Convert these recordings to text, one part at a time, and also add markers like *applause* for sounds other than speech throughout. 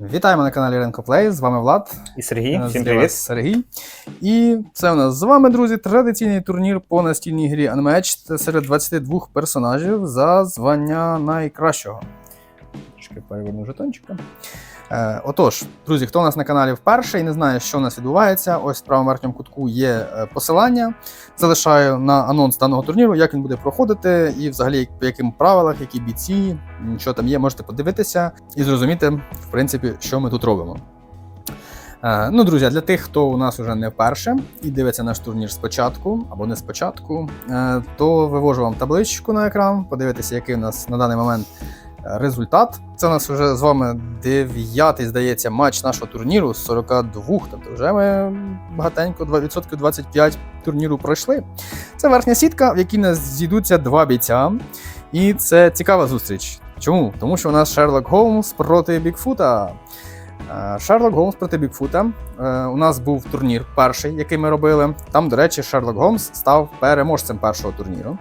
Вітаємо на каналі Ренко Плей. З вами Влад. І Сергій, Е, всім привіт. Сергій. І це у нас з вами, друзі, традиційний турнір по настільній грі Unmatched серед 22 персонажів за звання найкращого. Трішки переверну жетончика. Е, отож, друзі, хто у нас на каналі вперше і не знає, що у нас відбувається, ось в правому верхньому кутку є е, посилання. Залишаю на анонс даного турніру, як він буде проходити, і взагалі по яким правилах, які бійці, що там є, можете подивитися і зрозуміти, в принципі, що ми тут робимо. Е, Ну, друзі, для тих, хто у нас уже не вперше і дивиться наш турнір спочатку або не спочатку, то вивожу вам табличку на екран, подивитися, який у нас на даний момент результат. Це у нас вже з вами дев'ятий, здається, матч нашого турніру з 42. Тобто вже ми багатенько 2% 25 турніру пройшли. Це верхня сітка, в якій нас зійдуться два бійця. І це цікава зустріч. Чому? Тому що у нас Шерлок Голмс проти Бікфута. Е, Шерлок Голмс проти Бікфута. Е, У нас був турнір перший, який ми робили. Там, до речі, Шерлок Голмс став переможцем першого турніру.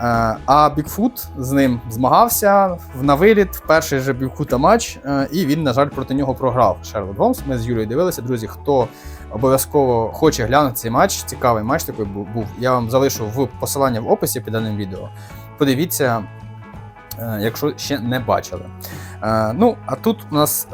Е, А Бікфут з ним змагався на виліт в перший же Бікфута матч, е, і він, на жаль, проти нього програв. Шерлок Голмс. Ми з Юрою дивилися. Друзі, хто обов'язково хоче глянути цей матч, цікавий матч такий був. Я вам залишу в посилання в описі під даним відео. Подивіться, е, якщо ще не бачили. Ну, а тут у нас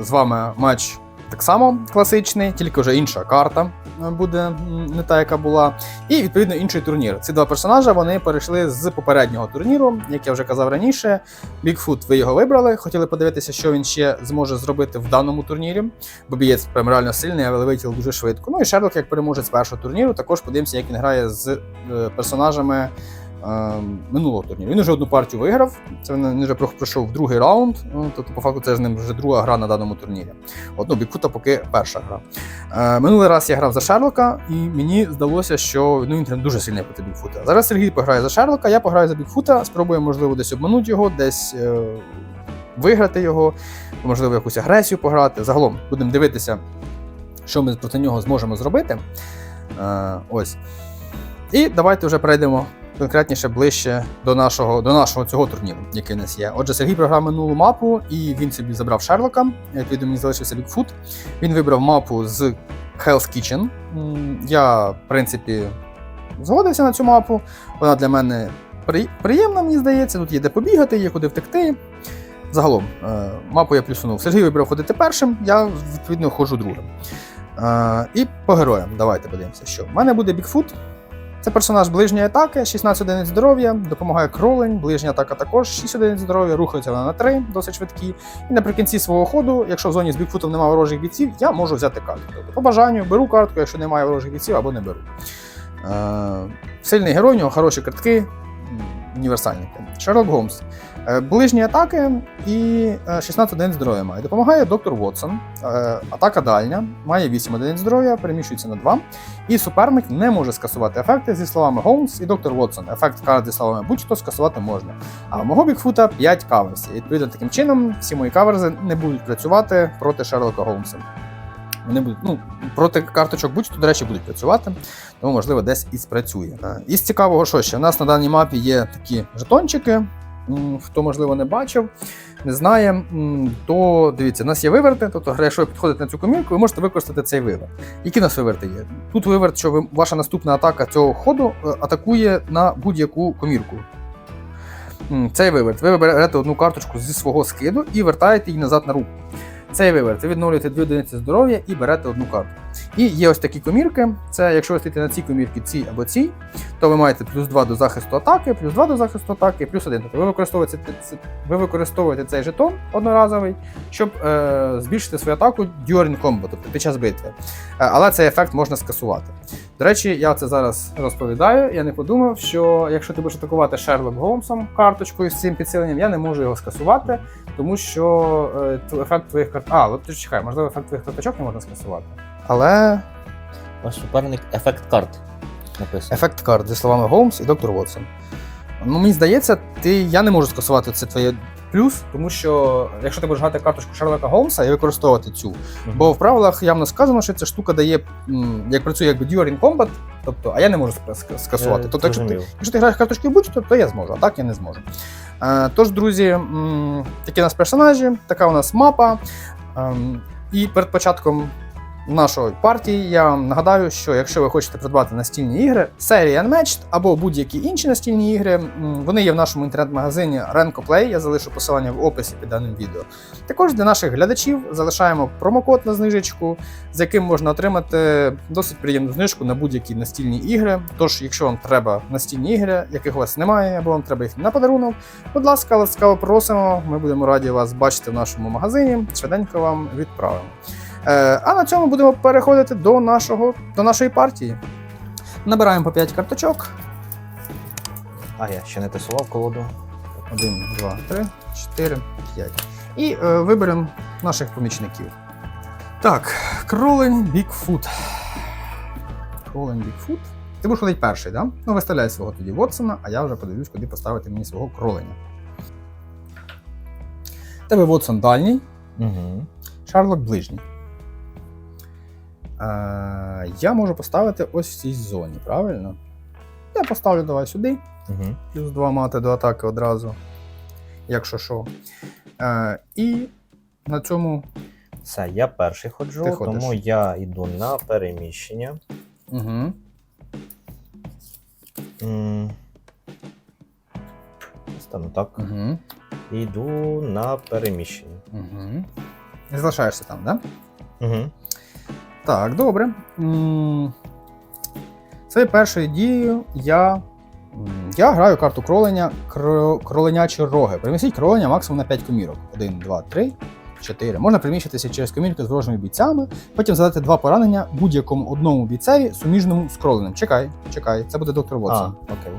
з вами матч так само класичний, тільки вже інша карта буде не та, яка була. І відповідно інший турнір. Ці два персонажа вони перейшли з попереднього турніру, як я вже казав раніше. Бікфут ви його вибрали. Хотіли подивитися, що він ще зможе зробити в даному турнірі, бо бієць прям реально сильний, але вилетів дуже швидко. Ну і Шерлок, як переможець першого турніру, також подивимося, як він грає з е, персонажами минулого турніру. Він вже одну партію виграв. Це він вже пройшов другий раунд. Ну, тобто, по факту, це з ним вже друга гра на даному турнірі. Одну Бікута поки перша гра. Е, минулий раз я грав за Шерлока, і мені здалося, що ну, він дуже сильний проти Бікфута. Зараз Сергій пограє за Шерлока, я пограю за Бікфута, спробуємо, можливо, десь обманути його, десь е, виграти його, можливо, якусь агресію пограти. Загалом будемо дивитися, що ми проти нього зможемо зробити. Е, ось. І давайте вже перейдемо конкретніше ближче до нашого, до нашого цього турніру, який у нас є. Отже, Сергій програв минулу мапу, і він собі забрав Шерлока. Відповідно, мені залишився Бікфут. Він вибрав мапу з Hell's Kitchen. Я, в принципі, згодився на цю мапу. Вона для мене приємна, мені здається. Тут є де побігати, є куди втекти. Загалом, е, мапу я плюсунув. Сергій вибрав ходити першим, я відповідно ходжу другим. Е, І по героям. Давайте подивимося, що. У мене буде Бікфут. Це персонаж ближньої атаки, 16 одиниць здоров'я, допомагає кролень, ближня атака також 6 одиниць здоров'я, рухається вона на 3, досить швидкі. І наприкінці свого ходу, якщо в зоні з Бікфутом немає ворожих бійців, я можу взяти карту. Тобто, по бажанню беру картку, якщо немає ворожих бійців, або не беру. Е, сильний герой, у нього хороші картки, універсальні. Шерлок Голмс. Е, Ближні атаки і е, 16 одиниць здоров'я має. Допомагає доктор Вотсон. Е, Атака дальня, має 8 одиниць здоров'я, переміщується на 2. І суперник не може скасувати ефекти зі словами Голмс і доктор Вотсон. Ефект карт зі словами будь-хто скасувати можна. А у мого Бікфута 5 каверсів. Відповідно таким чином всі мої каверзи не будуть працювати проти Шерлока Голмса. Вони будуть, ну, проти карточок будь-хто, до речі, будуть працювати, тому, можливо, десь і спрацює. Е, Із цікавого, що ще? У нас на даній мапі є такі жетончики. Хто, можливо, не бачив, не знає, то дивіться, у нас є виверти. Тобто, якщо ви підходите на цю комірку, ви можете використати цей виверт. Які у нас виверти є? Тут виверт, що ви, ваша наступна атака цього ходу е, атакує на будь-яку комірку. Цей виверт. Ви берете одну карточку зі свого скиду і вертаєте її назад на руку. Цей виверт. Ви відновлюєте дві одиниці здоров'я і берете одну карту. І є ось такі комірки. Це якщо ви стоїте на цій комірці, цій або цій, то ви маєте плюс 2 до захисту атаки, плюс 2 до захисту атаки, плюс 1. Тобто ви використовуєте, ви використовуєте цей жетон одноразовий, щоб е, збільшити свою атаку during combo, тобто під час битви. Е, але цей ефект можна скасувати. До речі, я це зараз розповідаю. Я не подумав, що якщо ти будеш атакувати Шерлок Голмсом карточкою з цим підсиленням, я не можу його скасувати, тому що е, ефект твоїх карт. А, от чекай, можливо, ефект твоїх карточок не можна скасувати. Але Ваш суперник ефект карт написано. ефект карт зі словами Голмс і доктор Вотсон. Ну, мені здається, ти, я не можу скасувати це твоє плюс, тому що якщо ти будеш грати карточку Шерлока Голмса і використовувати цю, Мгм. бо в правилах явно сказано, що ця штука дає, як працює якби during combat, тобто, а я не можу ска- ска- скасувати. Е, Тобто, якщо ти, якщо ти граєш карточки будь-що, то я зможу, а так я не зможу. Е, тож, друзі, такі у нас персонажі, така у нас мапа. Ем, і перед початком нашої партії я вам нагадаю, що якщо ви хочете придбати настільні ігри, серія Unmatched або будь-які інші настільні ігри, вони є в нашому інтернет-магазині RenkoPlay, я залишу посилання в описі під даним відео. Також для наших глядачів залишаємо промокод на знижечку, з яким можна отримати досить приємну знижку на будь-які настільні ігри. Тож, якщо вам треба настільні ігри, яких у вас немає, або вам треба їх на подарунок, будь ласка, ласкаво просимо. Ми будемо раді вас бачити в нашому магазині. Швиденько вам відправимо. Е, а на цьому будемо переходити до, нашого, до нашої партії. Набираємо по 5 карточок. А, я ще не тасував колоду. 1, 2, 3, 4, 5. І е, виберемо наших помічників. Так, кролень Бікфут. Кролень Бікфут. Ти будеш ходити перший. Да? Ну, виставляй свого тоді Вотсона, а я вже подивлюсь, куди поставити мені свого кроленя. Тебе Вотсон дальній, Угу. Шарлок ближній. Е, я можу поставити ось в цій зоні, правильно? Я поставлю давай сюди. Угу. Плюс 2 мати до атаки одразу, якщо що. Е, і на цьому. Все, я перший ходжу, Ти ходиш. тому я йду на переміщення. Угу. М. Стану так. Угу. Йду на переміщення. Угу. Залишаєшся там, так? Да? Угу. Так, добре. Своєю першою дією я. Я граю карту кролення кроленячі роги. Перемістіть кролення максимум на 5 комірок. 1, 2, 3, 4. Можна переміщитися через комірки з ворожими бійцями, потім задати два поранення будь-якому одному бійцеві суміжному з кроленим. Чекай, чекай, це буде доктор А, окей.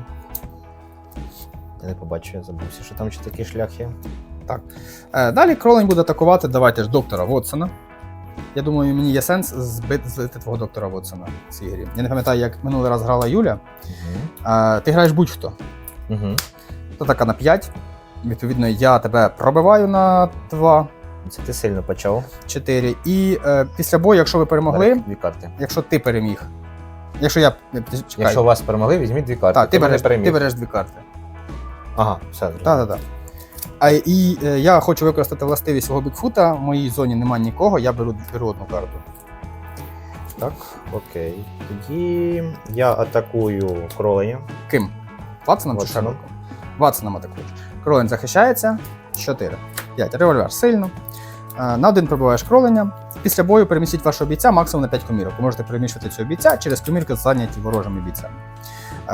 Я не побачив, я забувся, що там ще такий шлях є. Е, Далі кролень буде атакувати, давайте ж доктора Вотсона. Я думаю, мені є сенс збити, збити твого доктора Вотсона в цій грі. Я не пам'ятаю, як минулий раз грала Юля. Е, ти граєш будь-хто. Угу. То така на 5. Відповідно, я тебе пробиваю на 2, Це ти сильно почав. 4. І е, після бою, якщо ви перемогли, Дві карти. якщо ти переміг. Якщо я. е, Чекай. Якщо вас перемогли, візьміть дві карти. так, ти, мене береш, ти береш дві карти. Ага, все. Так, так, так. А і е, я хочу використати властивість свого бікфута. В моїй зоні немає нікого, я беру, беру одну карту. Так, окей. Тоді я атакую кроленя. Ким? Ватсоном чи Ватсоном. Шерлоком? Ватсоном атакуєш. Кролень захищається. 4. 5. Револьвер сильно. Е, На один пробиваєш кролення. Після бою перемістіть вашого бійця максимум на 5 комірок. Ви можете переміщувати цього бійця через комірки, зайняті ворожими бійцями. Е,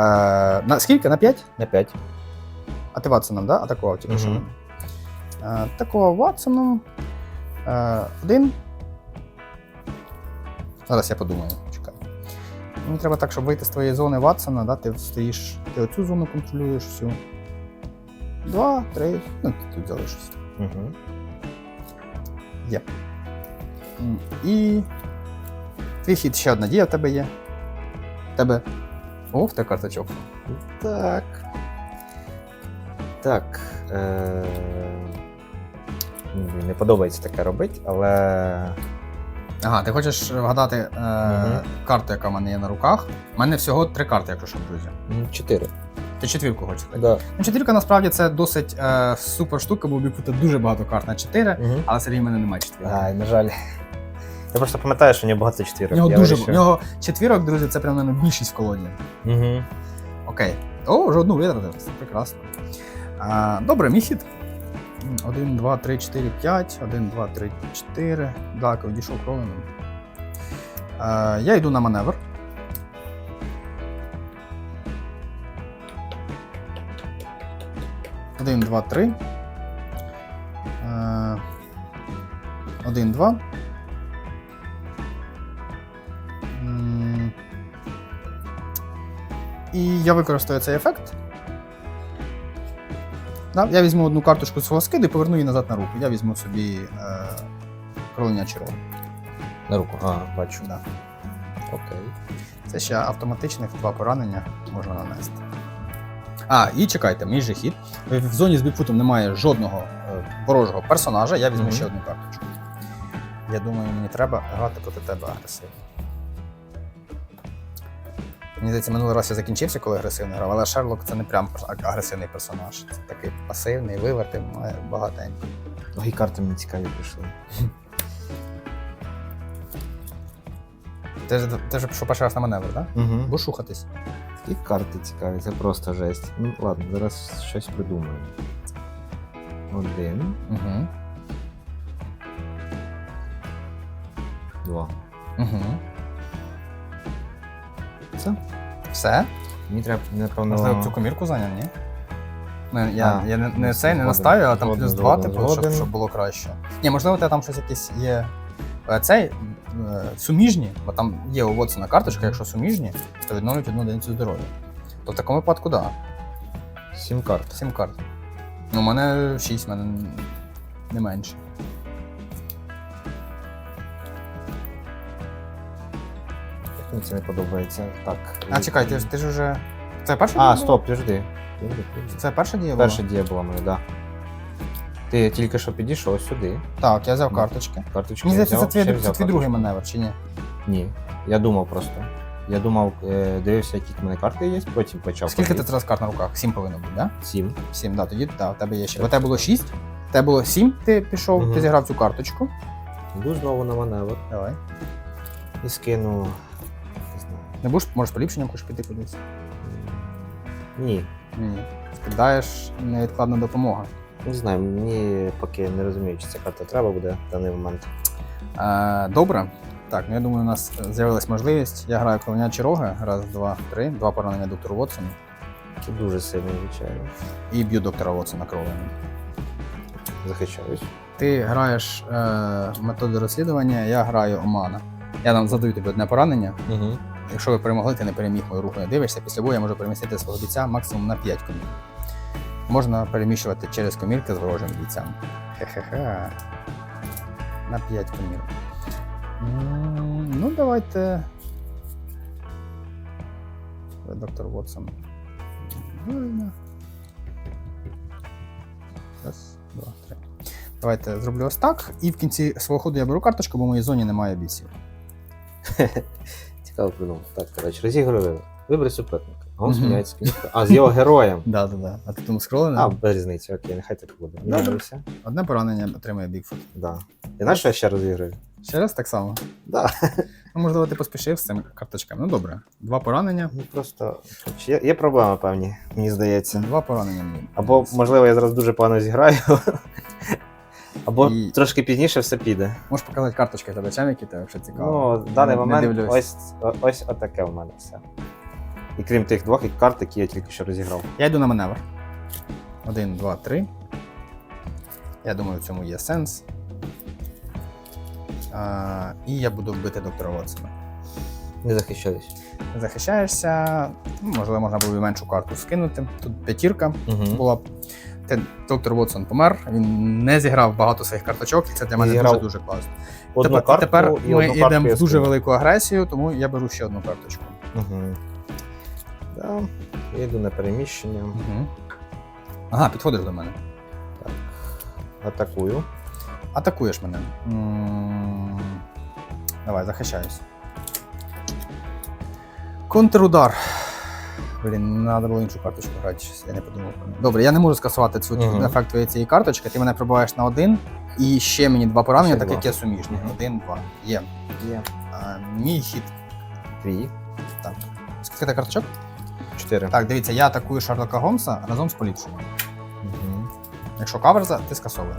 на скільки? На 5? На 5. А ти Ватсоном, да? Атакував тільки що. Мгм. Е, Атакував Ватсоном. Е, Один. Зараз я подумаю. Чекай. Мені треба так, щоб вийти з твоєї зони Ватсона, да? ти стоїш, ти оцю зону контролюєш всю. Два, три. Ну, ти тут залишишся. Угу. М, І. Твій хід ще одна дія в тебе є. В тебе. О, в тебе карточок. Так. Так. Е... Не подобається таке робити, але. Ага, ти хочеш вгадати е, Мгм. карту, яка в мене є на руках. У мене всього три карти, якщо що, друзі. Чотири. Ти четвірку хочеш? Да. Ну, четвірка насправді це досить е, супер штука, бо у Бікфута дуже багато карт на 4, Угу. але Сергій в мене немає четвірки. Ай, на жаль. Я просто пам'ятаю, що у нього багато У нього я дуже вирішив. в нього четвірок, друзі, це прям більшість в колоді. Угу. Окей. О, вже одну витратив. Це прекрасно. Добре, мій хід. 1, 2, 3, 4, 5. 1, 2, 3, 4. Так, одійшов кровеним. А, я йду на маневр. Один, два, три. Один, два. І я використаю цей ефект. Да, я візьму одну карточку свого скиду і поверну її назад на руку. Я візьму собі е, кролення червоне. На руку. А, бачу. Да. Окей. Це ще автоматичних два поранення можна нанести. А, і чекайте, мій же хід. В в зоні з бікфутом немає жодного е, ворожого персонажа, я візьму Мгм. ще одну карточку. Я думаю, мені треба грати проти тебе агресивно. Мені здається, минулий раз я закінчився, коли агресивно грав, але Шерлок це не прям агресивний персонаж. Це такий пасивний, вивертий, має багатенький. Нові карти мені цікаві прийшли. Ти ж ти пішов перший раз на маневр, так? Да? Угу. Будеш шухатись. Такі карти цікаві, це просто жесть. Ну ладно, зараз щось придумаю. Один. Угу. Два. Угу. Все. Все? Мені треба, напевно. Можливо, цю комірку зайняв, ні? Ну, я, А, я не, не ну, цей не згоден, наставив, а там згоден, плюс два, згоден, типу, щоб, згоден. щоб було краще. Ні, можливо, у тебе там щось якесь є. е, Цей е, суміжні, бо там є у Вотсона карточка, якщо суміжні, то відновлюють одну одиницю здоров'я. То в такому випадку, так. Да. Сім карт. Сім карт. Ну, у мене 6, у мене не менше. Мені це не подобається. Так. А чекай, ти, ж- ти ж уже. Це перша дія? А, була? стоп, підожди. Підожди, підожди. Це перша дія була? Перша дія була моя, так. Да. Ти тільки що підійшов сюди. Так, я взяв карточки. Карточку Мені я здається, це взяв, твій, ще це взяв твій другий карточку. маневр, чи ні? Ні. Я думав просто. Я думав, е, дивився, які в мене карти є, потім почав. Скільки ти зараз карт на руках? Сім повинно бути, так? Да? Сім. Сім, да, тоді да, у тебе є ще. Бо тебе було шість, у тебе було сім, ти пішов, Мгм. ти зіграв цю карточку. Йду знову на маневр Давай. і скину. Не будеш, можеш поліпшенням хочеш піти кудись? Ні. Ні. Скидаєш невідкладна допомога. Не знаю, мені поки не розумію, чи ця карта треба буде в даний момент. Е, добре. Так, ну я думаю, у нас з'явилась можливість. Я граю колонячі роги. Раз, два, три. Два поранення доктору Вотсону. Це дуже сильно відчаю. І б'ю доктора Вотсона кров'ю. Захищаюсь. Ти граєш е, методи розслідування, я граю Омана. Я там задаю тобі одне поранення. Угу. Якщо ви перемогли, ти не переміг мою руху не дивишся. Після бою я можу перемістити свого бійця максимум на 5 комір. Можна переміщувати через комірки з ворожим бійцям. Хе-хе-хе. На 5 комір. Ну, давайте. Доктор Вотсон. Раз, два, три. Давайте зроблю ось так. І в кінці свого ходу я беру карточку, бо в моїй зоні немає бійців. *laughs* Цікаво придумав. Так, коротше, розіграю. Вибери суперника. А он зміняється книжка. А, з його героєм. Да, да, да. А ти тому скролений? А, без різниці, окей, нехай так буде. Добре. Вибрався. Одне поранення отримує Бігфут. Да. Ти знаєш, що я ще розіграю? Ще раз так само. Да. *laughs* Ну, можливо, ти поспішив з цими карточками. Ну добре. Два поранення. Ну просто коротше, є, є проблеми певні, мені здається. Два поранення мені. Або, можливо, я зараз дуже погано зіграю. *laughs* Або І- трошки пізніше все піде. Можеш показати карточки глядачам, які тебе якщо цікаво. Ну, в даний Не- момент дивлюсь. ось, о- ось отаке в мене все. І крім тих двох карт, які я тільки що розіграв. Я йду на маневр. Один, два, три. Я думаю, в цьому є сенс. А, і я буду бити доктора Вотсона. Не захищаюсь. Захищаєшся, ну, можливо, можна було б і меншу карту скинути. Тут п'ятірка Угу. була б. Те, доктор Вотсон помер, він не зіграв багато своїх карточок, і це для мене Зіграв дуже дуже класно. Одну тепер карту тепер і ми йдемо в дуже велику агресію, тому я беру ще одну карточку. Угу. Да. Я йду на переміщення. Угу. Ага, підходиш до мене. Так. Атакую. Атакуєш мене. М, Давай, захищаюсь. Контрудар. Блін, треба було іншу карточку грати, я не подумав. про неї. Добре, я не можу скасувати цю Мгм. ефект твоєї цієї карточки. Ти мене пробиваєш на один, і ще мені два поранення, Ще так два. як я суміжні. Мгм. Один, два. Є. Є. А, мій хід. Твій. Так. Скільки ти карточок? Чотири. Так, дивіться, я атакую Шарлока Гомса разом з поліпшенням. Угу. Якщо каверза, ти скасовуєш.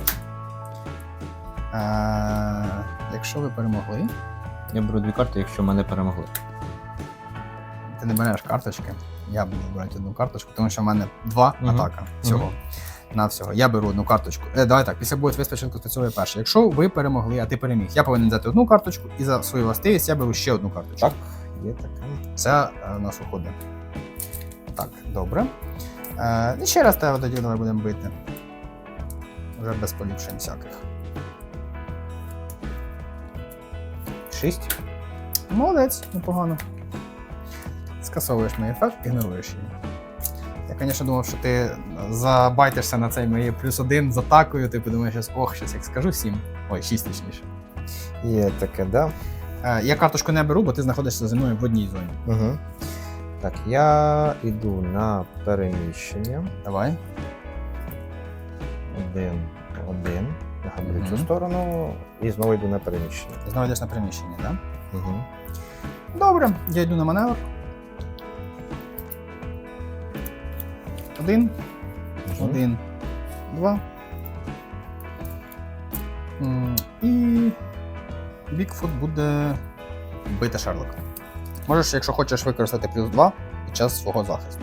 Е, якщо ви перемогли, Я беру дві карти, якщо мене перемогли. ти не береш карточки. Я буду брати одну карточку, тому що в мене два Мгм. атака всього. На всього. Я беру одну карточку. Е, давай так, після бою твій спочатку спрацьовує перше. Якщо ви перемогли, а ти переміг, я повинен взяти одну карточку, і за свою властивість я беру ще одну карточку. Так, є таке. Це е, у нас виходить. Так, добре. Е, і ще раз тебе тоді давай будемо бити. Вже без поліпшень всяких. Шість. Молодець, непогано. Скасовуєш мій ефект, ігноруєш її. Я, звісно, думав, що ти забайтишся на цей моє плюс один з атакою, ти подумаєш, ох, щось як скажу сім. Ой, шість точніше. Є таке, да. Е, я карточку не беру, бо ти знаходишся зі мною в одній зоні. Угу. Так, я йду на переміщення. Давай. Один, один. Нехай буде Мгм. цю сторону. І знову йду на переміщення. Знову йдеш на приміщення, так? Угу. Добре, я йду на маневр. Один, Мгм. один, два. І Бікфут буде бити Шерлока. Можеш, якщо хочеш, використати плюс 2 під час свого захисту.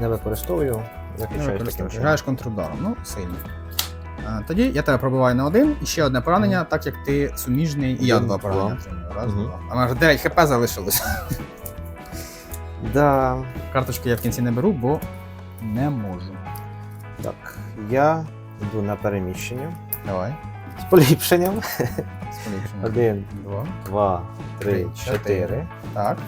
Не використовую, захищаю таким чином. Граєш контрударом, ну, сильно. Тоді я тебе пробиваю на один і ще одне поранення, так як ти суміжний, і я два поранення. Раз, Мгм. два. А мене вже 9 хп залишилось. Да. Карточку я в кінці не беру, бо не можу. Так, я йду на переміщення Давай. з поліпшенням. З поліпшенням. Один, Два. два, три, Три, чотири. чотири. Так.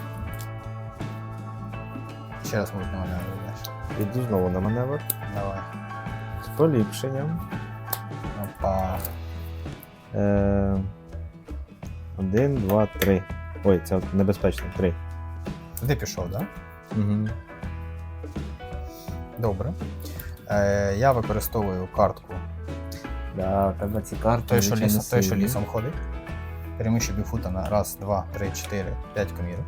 Ще раз можуть на мене вийдеш. Йду знову на маневр. Давай. З поліпшенням. Опа. Е, один, два, три. Ой, це небезпечно. Три. Ти пішов, так? Да? Угу. Добре. Е, я використовую картку Да, тебе ці карти. Той, що лісом, той, що лісом ходить. Переміщу бігфута на раз, два, три, чотири, п'ять комірів.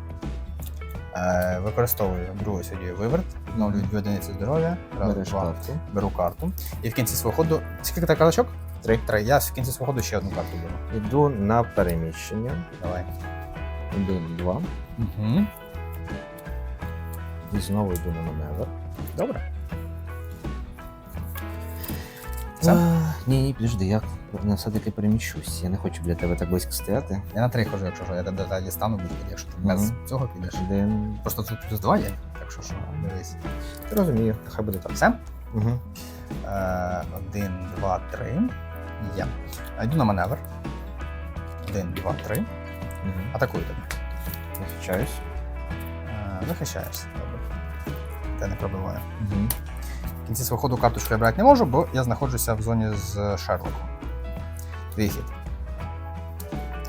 Е, використовую другу сьогодні виверт, відновлюю дві одиниці здоров'я. Раз, Береш два, карту. беру карту. І в кінці свого ходу. Скільки ти карточок? Три. Три. Я в кінці свого ходу ще одну карту беру. Йду на переміщення. Давай. Один, два. Угу. І знову йду на маневр. Добре. А, ні, ні, підожди, я все-таки переміщусь. Я не хочу біля тебе так близько стояти. Я на три хожу, якщо що, я до- дістану якщо ти без цього підеш. Просто тут плюс два є, якщо що, дивись. Розумію, хай буде так. Все? Угу. Один, два, три. Я. Йду на маневр. Один, два, три. Атакую тебе. Захищаюсь. Е, Захищаєшся. Добре. Те не пробиваю. Угу. В кінці свого ходу карточку я брати не можу, бо я знаходжуся в зоні з Шерлоком. Твій хід.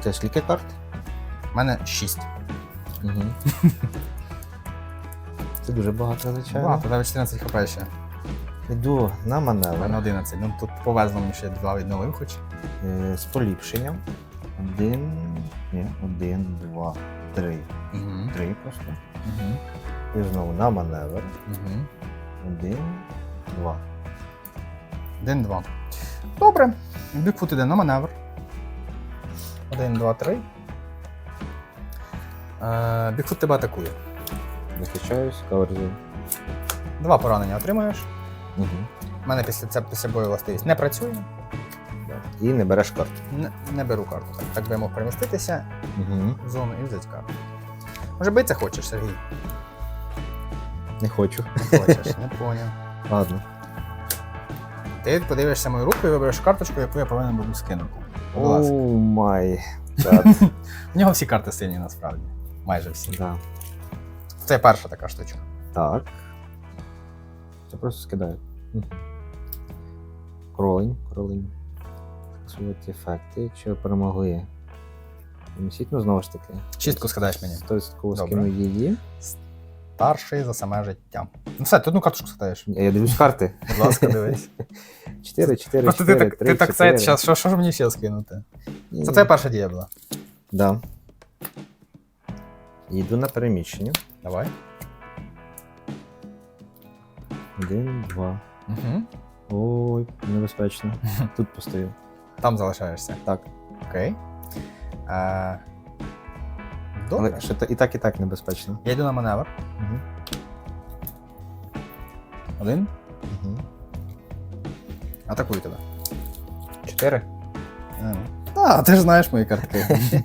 Це скільки карт? У мене 6. Угу. *laughs* Це дуже багато, звичайно. Багато, навіть 14 хп ще. Йду на У мене маневр 11. Ну тут повезло мені ще два відновив хоч. е, з поліпшенням. Один. Ні, один, два, три. Угу. Три просто. Угу. І знову на маневр. Угу. Один, два. Один, два. Добре. Бікфут іде на маневр. Один, два, три. Е, Бікфут тебе атакує. Захищаюсь, каверзую. Два поранення отримуєш. Угу. У мене після це після бою властивість не працює. І не береш карту. Не, не беру карту. Так, так би я мог переміститися Угу. в зону і взяти карту. Може битися хочеш, Сергій? Не хочу. Не хочеш, не поняв. *laughs* Ладно. Ти подивишся мою руку і вибереш карточку, яку я повинен буду скинути. Оу май. *laughs* В нього всі карти сильні насправді. Майже всі. Да. Це перша така штучка. Так. Це просто скидаю. Кролень, кролень. Фіксувати ефекти. Якщо перемогли. Помістіть, ну знову ж таки. Чистку скидаєш мені. 100% скину її. Старший за саме життя. Ну все, ти одну карточку скидаєш. Я дивлюсь карти. Будь ласка, дивись. *laughs* 4, 4, Просто ти 4, так, 3, ти так 4. щас, що, що ж мені ще скинути? Ні, Це твоя перша дія була. Да. Йду на переміщення. Давай. Один, два. Угу. Ой, небезпечно. *laughs* Тут постою. Там залишаєшся. Так. Окей. Е, добре. Але та- і так, і так небезпечно. Я йду на маневр. Угу. Один. Угу. Атакую тебе. Чотири. А, ти ж знаєш мої картки. *laughs*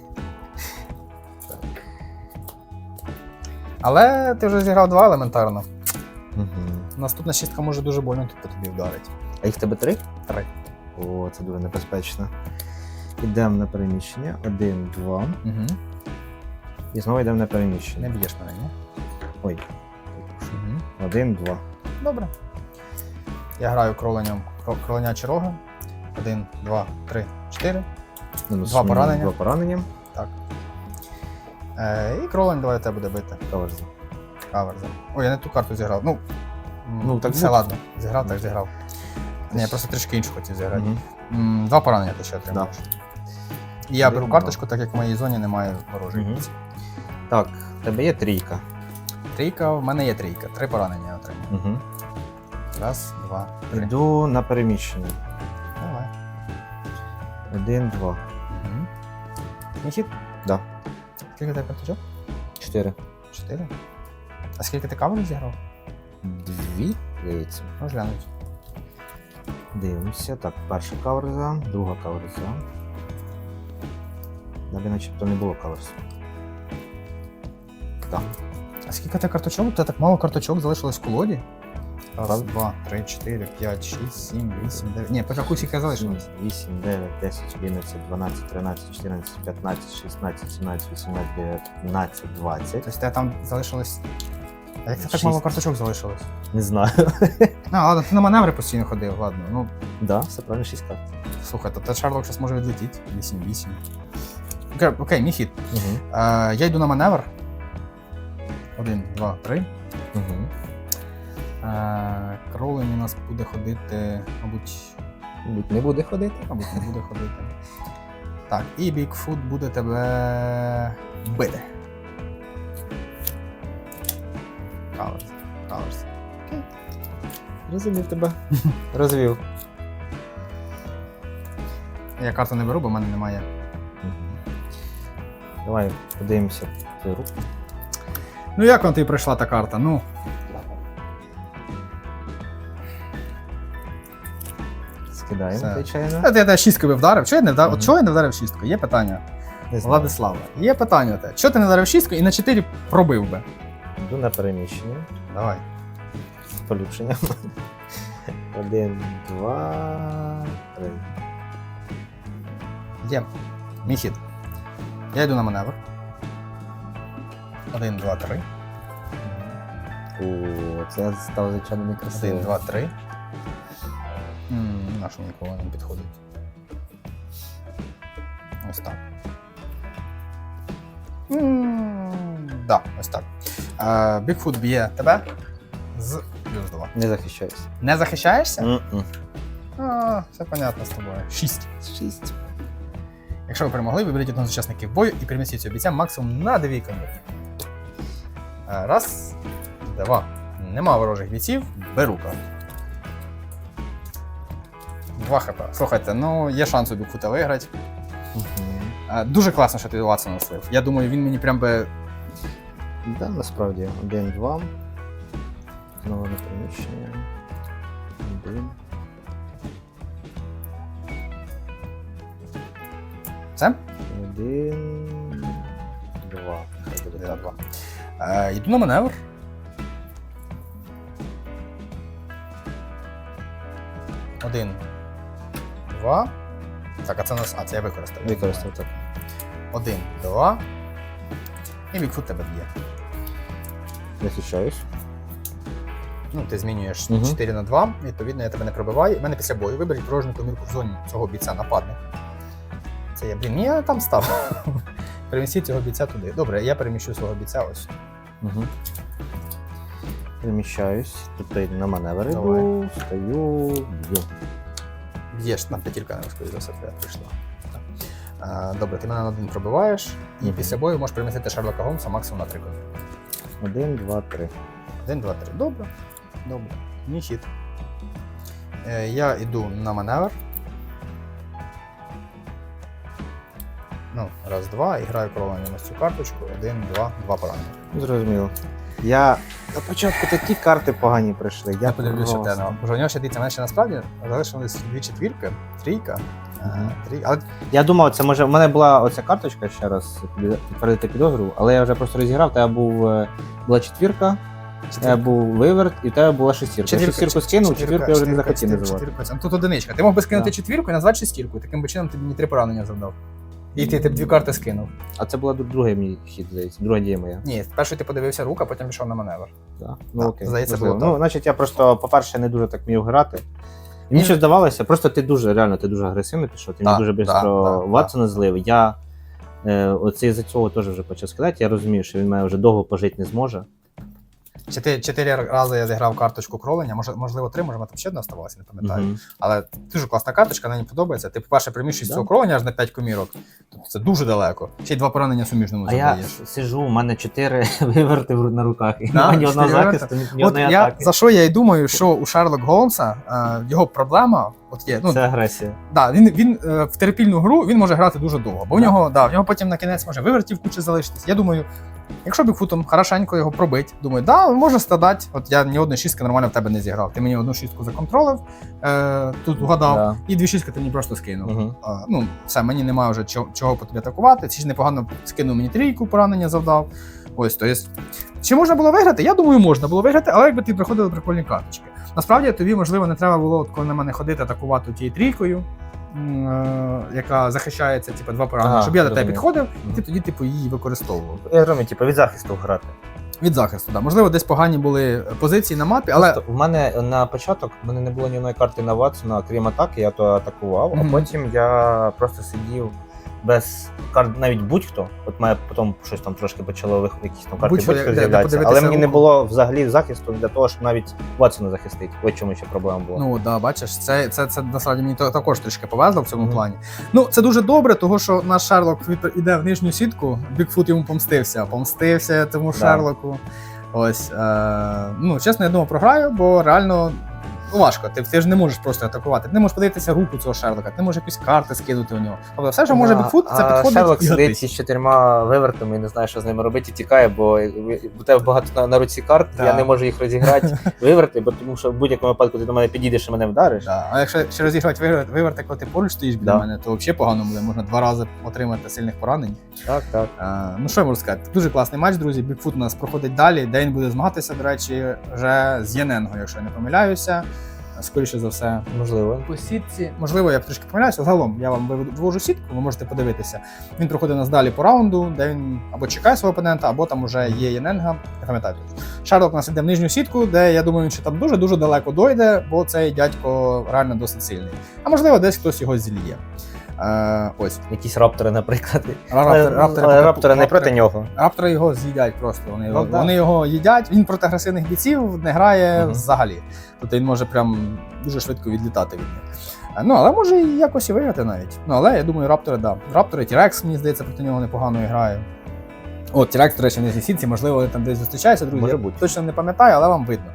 Але ти вже зіграв два елементарно. Угу. Наступна шістка може дуже больно тут по тобі вдарить. А їх в тебе три? Три. О, це дуже небезпечно. Ідемо на переміщення. Один, два. Угу. І знову йдемо на переміщення. Не б'єш мене, ні? Ой. Угу. Один, два. Добре. Я граю кроленням кро- кроленячі роги. Один, два, три, чотири. Мінус Два мені поранення. Два поранення. Так. Е, і кролень давай тебе буде бити. Каверза. Каверза. Ой, я не ту карту зіграв. Ну, м, Ну, так все, ладно. Зіграв, так зіграв. Ні, я просто трішки іншу хотів зіграти. Мгм. М, Два поранення ти ще отримаєш. І я беру карточку, так як в моїй зоні немає ворожої. Мгм. Так, в тебе є трійка. Трійка, в мене є трійка. Три поранення я отримав. Угу. Раз, два, три. Йду на переміщення. Давай. Один, два. Угу. Міхід? Да. Скільки тебе карточок? Чотири. Чотири. А скільки ти каверів зіграв? Дві, здається. Можеш глянути. Дивимося. Так, перша каверза, друга каверза. Далі начебто не було каверзу. Так. А скільки ти карточок? У тебе так мало карточок залишилось в колоді? Раз, два, три, чотири, п'ять, шість, сім, вісім, дев'ять. Ні, почаку скільки залишилось. 8, 9, 10, 11, 12, 13, 14, 15, 16, 17, 18, 19, 20. Тобто тебе там залишилось. А як це так Шість. мало карточок залишилось? Не знаю. *laughs* А, ладно, ти на маневри постійно ходив, ладно. Ну, да, все правильно 6 карт. слухай, то та Шарлок зараз може відлетіти. 8-8. Окей, окей, мій хід. Угу. Е, я йду на маневр. Один, два, три. Угу. Е, Кролин у нас буде ходити, мабуть, Мабуть, не буде ходити. мабуть, не буде ходити. Так, і Бікфут буде тебе бити. Каверс. Каверс. Розумів тебе. *laughs* Розвів. Я карту не беру, бо в мене немає. Давай подивимося твою руку. Ну як вам тобі прийшла та карта? Ну. Скидаємо, Все. звичайно. От я тебе шісткою вдарив. Чого я не вдарив? Мгм. От чого я не вдарив шісткою? Є питання. Не знаю. Владислава. Є питання тебе. Чого ти не вдарив шісткою і на 4 пробив би? Йду на переміщення. Давай. З поліпшенням. Один, два, три. Є. Мій хід. Я йду на маневр. Один, два, три. О, це стало, звичайно, некрасиво. Один, два, три. М, Нащо нікого не підходить. Ось так. М, Да, ось так. Е, Бігфут б'є тебе з плюс 2. Не захищаюся. Не захищаєшся? А, все понятно з тобою. 6. Шість. Якщо ви перемогли, виберіть одного з учасників бою і перемістіть цього бійця максимум на 2 коні. Е, Раз, два. Нема ворожих бійців, беру карту. 2 хп. Слухайте, ну є шанс у Бікфута виграти. Е, Дуже класно, що ти Ватсона слив. Я думаю, він мені прям би. Да, насправді. Один, два. Знову на приміщення. Один. Це? Один. Два. Хай буде так. два. Е, йду на маневр. Один. Два. Так, а це у нас. А, це я використав. Використав так. Один, два. І Бікфут тебе б'є. Захищаюсь. Ну, ти змінюєш Мгм. 4 на 2, відповідно, я тебе не пробиваю. У мене після бою виберіть порожню комірку в зоні цього бійця нападник. Це я, блін, я там став. *laughs* Перемістіть цього бійця туди. Добре, я переміщу свого бійця ось. Угу. Переміщаюсь. Йду на маневр Давай. йду, стою, б'ю. Б'єш, там п'ятірка не за все прийшла. Добре, ти мене на один пробиваєш, і після бою можеш перемістити Шерлока Голмса максимум на три коні. Один, два, три. Один, два, три. Добре. Добре. Мій хід. Е, я йду на маневр. Ну, раз, два, і граю кролем на цю карточку. Один, два, два поранення. Зрозуміло. Я на початку такі карти погані прийшли. Я, Я подивлюся просто- те. Бо у нього ще дивіться, мене ще насправді залишились дві четвірки, трійка. Трій... Але Я думав, це може. в мене була оця карточка ще раз під- підтвердити підозру, але я вже просто розіграв. Тебе був е, була четвірка, тебе був виверт, і тебе була шестірка. Я шестірку скинув, четвірку я вже не захотів називати. Четвірка, ну, тут одиничка. Ти мог би скинути четвірку і назвати шестірку, і таким чином ти мені три поранення завдав. І ти, ти б дві карти скинув. А це була другий мій хід, здається, друга дія моя. Ні, перший ти подивився рук, а потім пішов на маневр. Да. Ну Так, окей. здається, було Ну, значить, я просто, по-перше, не дуже так вмів грати. Мені Ні. щось здавалося, просто ти дуже, реально, ти дуже агресивно пішов, ти мені дуже да, швидко да, Ватсона злив. Я е, оце за цього теж вже почав скидати. Я розумію, що він мене вже довго пожити не зможе. Чотири, чотири рази я зіграв карточку кролення, може, можливо, три, може, там ще одна оставалася, не пам'ятаю. Мгм. Але дуже класна карточка, мені подобається. Ти, по-перше, приміщуєш Да. цього кролення аж на 5 комірок. Тобто це дуже далеко. Ще й два поранення суміжному А я завдаєш. сижу, у мене чотири *laughs* виверти в- на руках. І Да, немає ні одного чотири захисту, ні, ні От одної я, атаки. за що я й думаю, що у Шерлок Голмса е, його проблема от є. Ну, Це агресія. Да, він, він е, в терпільну гру він може грати дуже довго, бо Да. нього, да, в нього потім на кінець може вивертів кучі залишитись. Я думаю, якщо Бікфутом хорошенько його пробить, думаю, да, може стадати. От я ні одної шістки нормально в тебе не зіграв. Ти мені одну шістку законтролив, е, тут вгадав, Да. і дві шістки ти мені просто скинув. Мгм. А, ну, все, мені немає вже чого, чого по тобі атакувати. Ці ж непогано скинув мені трійку, поранення завдав. Ось, то є. Чи можна було виграти? Я думаю, можна було виграти, але якби ти приходили прикольні карточки. Насправді тобі, можливо, не треба було, коли на мене ходити, атакувати тією трійкою, е, яка захищається, типу, два поранення, Ага, щоб я до тебе підходив, і ти тоді, типу, її використовував. Я розумію, типу, від захисту грати. Від захисту, да. Можливо, десь погані були позиції на мапі, але Просто в мене на початок в мене не було ні одної карти на Ватсона, крім атаки, я то атакував, Мгм. а потім я просто сидів без карт, навіть будь-хто. От мене потім щось там трошки почало якісь там карти будь-хто з'являтися. Але мені не було взагалі захисту для того, щоб навіть Ватсона захистити. Ось чому ще проблема була. Ну да, бачиш, це, це, це насправді мені також трішки повезло в цьому Мгм. плані. Ну, це дуже добре, тому що наш Шерлок від- іде в нижню сітку. Бікфут йому помстився. Помстився тому Да. Шерлоку. Ось. Е, ну, чесно, я думав, програю, бо реально. Ну, важко, ти, ти ж не можеш просто атакувати. Ти не можеш подивитися руку цього Шерлока, ти можеш якісь карти скинути у нього. Тобто все, що може Да, Бікфут, це підходить Шерлок сидить із чотирма вивертами і не знає, що з ними робити, і тікає, бо у тебе багато на, на руці карт, Да. я не можу їх розіграти, *laughs* виверти, бо тому що в будь-якому випадку ти до мене підійдеш і мене вдариш. Да. А якщо ще розіграти вивер- виверти, коли ти поруч стоїш біля Да. мене, то взагалі погано буде. Можна два рази отримати сильних поранень. Так, так. Е, ну що я можу сказати? Дуже класний матч, друзі. Бікфут у нас проходить далі. Де він буде змагатися, до речі, вже з Єненго, якщо я не помиляюся. Скоріше за все, Можливо. по сітці. Можливо, я трішки помиляюся. Загалом я вам вивожу сітку, ви можете подивитися. Він проходить нас далі по раунду, де він або чекає свого опонента, або там уже є Єненга. Не пам'ятаю. Шарлок у нас іде в нижню сітку, де я думаю, він ще там дуже-дуже далеко дойде, бо цей дядько реально досить сильний. А можливо, десь хтось його зільє. Е, ось. Якісь раптори, наприклад. Раптори, раптори, але раптори не проти нього. Раптори його з'їдять просто. Вони, його, Ну, да. вони його їдять. Він проти агресивних бійців не грає Мгм. взагалі. Тобто він може прям дуже швидко відлітати від них. Е, Ну, але може і якось і виграти навіть. Ну, але я думаю, раптори, да. Раптори, Тірекс, мені здається, проти нього непогано грає. От, Тірекс, до речі, в нижній сітці, можливо, вони там десь зустрічаються, друзі. Може я бути. точно не пам'ятаю, але вам видно.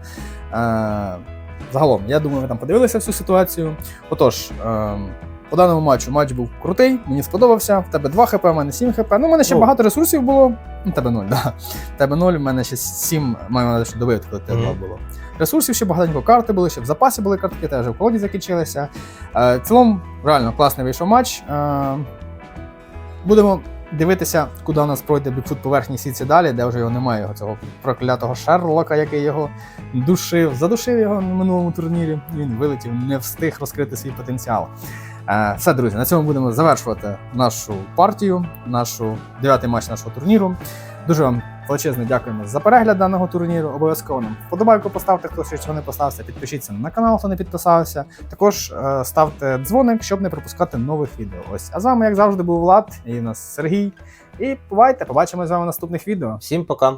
Е, загалом, я думаю, ви там подивилися всю ситуацію. Отож, е, по даному матчу матч був крутий, мені сподобався. В тебе 2 хп, у мене 7 хп. Ну, у мене ще Ну. багато ресурсів було. Ну, тебе 0, *laughs* да. В тебе 0, у мене ще 7, маю на що добити, коли тебе Мгм. 2 було. Ресурсів ще багатенько карти були, ще в запасі були картки, теж в колоді закінчилися. Е, в цілому, реально класний вийшов матч. Е, будемо дивитися, куди у нас пройде Бікфут по верхній сітці далі, де вже його немає, його цього проклятого Шерлока, який його душив, задушив його на минулому турнірі. Він вилетів, не встиг розкрити свій потенціал. Е, Все, друзі, на цьому будемо завершувати нашу партію, нашу дев'ятий матч нашого турніру. Дуже вам величезно дякуємо за перегляд даного турніру. Обов'язково нам вподобайку поставте, хто ще цього не поставився. Підпишіться на канал, хто не підписався. Також е, ставте дзвоник, щоб не пропускати нових відео. Ось. А з вами, як завжди, був Влад і у нас Сергій. І бувайте, побачимо з вами в наступних відео. Всім пока.